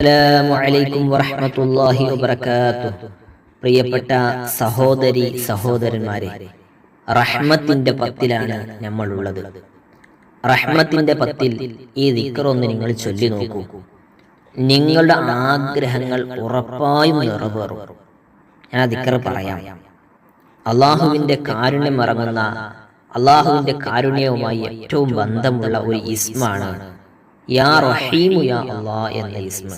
അലൈക്കും വറഹ്മത്തുള്ളാഹി വബറകാതുഹു. പ്രിയപ്പെട്ട സഹോദരി സഹോദരന്മാരെ റഹ്മത്തിന്റെ പത്തിലാണ് നമ്മളുള്ളത്. റഹ്മത്തിന്റെ പത്തിൽ ഈ ദിക്കറൊന്ന് നിങ്ങൾ ചൊല്ലി നോക്കൂ. നിങ്ങളുടെ ആഗ്രഹങ്ങൾ ഉറപ്പായും നിറവേറും. ഞാൻ ആ ദിക്ർ പറയാം. അള്ളാഹുവിന്റെ കാരുണ്യം ഇറങ്ങുന്ന അള്ളാഹുവിന്റെ കാരുണ്യവുമായി ഏറ്റവും ബന്ധമുള്ള ഒരു ഇസ്മാണ് യാ റഹീമു യാ അള്ളാ എന്ന ഇസ്മ.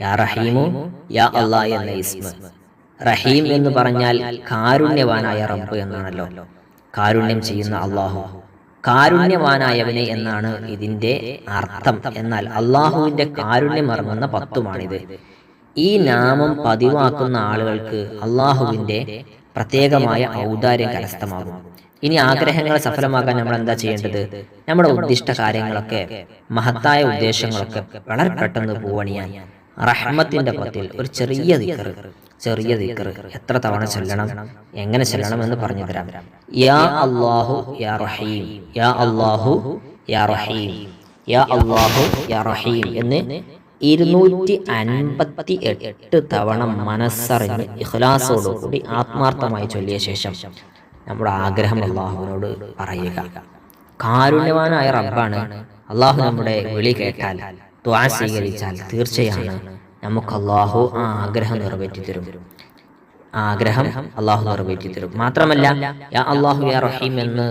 യാ റഹീമു യാ അള്ളാ എന്ന ഇസ്മ. റഹീം എന്ന് പറഞ്ഞാൽ കാരുണ്യവാനായ റബ്ബ് എന്നാണല്ലോ. കാരുണ്യം ചെയ്യുന്ന അള്ളാഹു. കാരുണ്യവാനായവനെ എന്നാണ് ഇതിന്റെ അർത്ഥം. എന്നാൽ അള്ളാഹുവിന്റെ കാരുണ്യം ഇറങ്ങുന്ന പത്തുമാണിത്. ഈ നാമം പതിവാക്കുന്ന ആളുകൾക്ക് അള്ളാഹുവിന്റെ പ്രത്യേകമായ ഔദാര്യം കരസ്ഥമാകും. ഇനി ആഗ്രഹങ്ങൾ സഫലമാകാൻ നമ്മൾ എന്താ ചെയ്യേണ്ടത്? നമ്മുടെ ഉദ്ദിഷ്ട കാര്യങ്ങളൊക്കെ മഹത്തായ ഉദ്ദേശങ്ങളൊക്കെ വളരെ പെട്ടെന്ന് പൂവണിയാൻ റഹ്മത്തിന്റെ പത്തിൽ ഒരു ചെറിയ ദിക്കർ ചെറിയ ദിക്കർ എത്ര തവണ ചൊല്ലണം? എങ്ങനെ ചൊല്ലണം എന്ന് പറഞ്ഞു തരാം യാ അള്ളാഹു യാ റഹീം. യാ അള്ളാഹു യാ റഹീം. യാ അള്ളാഹു യാ റഹീം എന്ന് ഇരുന്നൂറ്റി അൻപത്തി എട്ട് തവണ മനസ്സറിഞ്ഞ് ഇഖ്ലാസോടുകൂടി ആത്മാർത്ഥമായി ചൊല്ലിയ ശേഷം നമ്മുടെ ആഗ്രഹം അള്ളാഹുവിനോട് പറയുക. കാരുണ്യവാനായ റബ്ബാണ് അള്ളാഹു നമ്മുടെ വിളി കേട്ടാൽ ദ്വാ സ്വീകരിച്ചാൽ തീർച്ചയാണ് നമുക്ക് അള്ളാഹു ആ ആഗ്രഹം നിറവേറ്റി തരും. ആഗ്രഹം അള്ളാഹു നിറവേറ്റി തരും. മാത്രമല്ല യാ അള്ളാഹു യാ റഹീം എന്ന്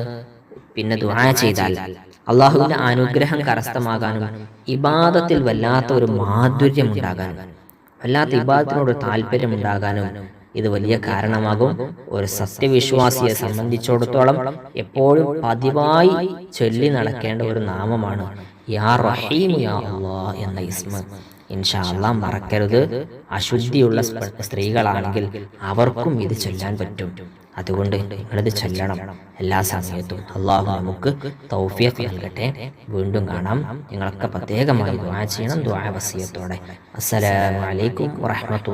പിന്നെ ദുആ ചെയ്താൽ അള്ളാഹുവിന്റെ അനുഗ്രഹം കരസ്ഥമാകാനും ഇബാദത്തിൽ വല്ലാത്ത ഒരു മാധുര്യം ഉണ്ടാകാനും വല്ലാത്ത ഇബാദത്തിനോട് താല്പര്യം ഉണ്ടാകാനും ഇത് വലിയ കാരണമാകും. ഒരു സത്യവിശ്വാസിയെ സംബന്ധിച്ചിടത്തോളം എപ്പോഴും പതിവായി ചൊല്ലി നടക്കേണ്ട ഒരു നാമമാണ് യാ റഹീം യാ അള്ളാ എന്ന ഇസ്മ. ഇൻഷാ അള്ളാ മറക്കരുത്. അശുദ്ധിയുള്ള സ്ത്രീകളാണെങ്കിൽ അവർക്കും ഇത് ചൊല്ലാൻ പറ്റും. അതുകൊണ്ട് നിങ്ങളിത് ചൊല്ലണം. എല്ലാ സമയത്തും അള്ളാഹു നമുക്ക് തൗഫിയത്ത് നൽകട്ടെ. വീണ്ടും കാണാം. നിങ്ങളൊക്കെ പ്രത്യേകമായി ദ്വാ ചെയ്യണം ദ്വാ വസിയത്തോടെ. അസ്സലാമു അലൈക്കും വാത്തു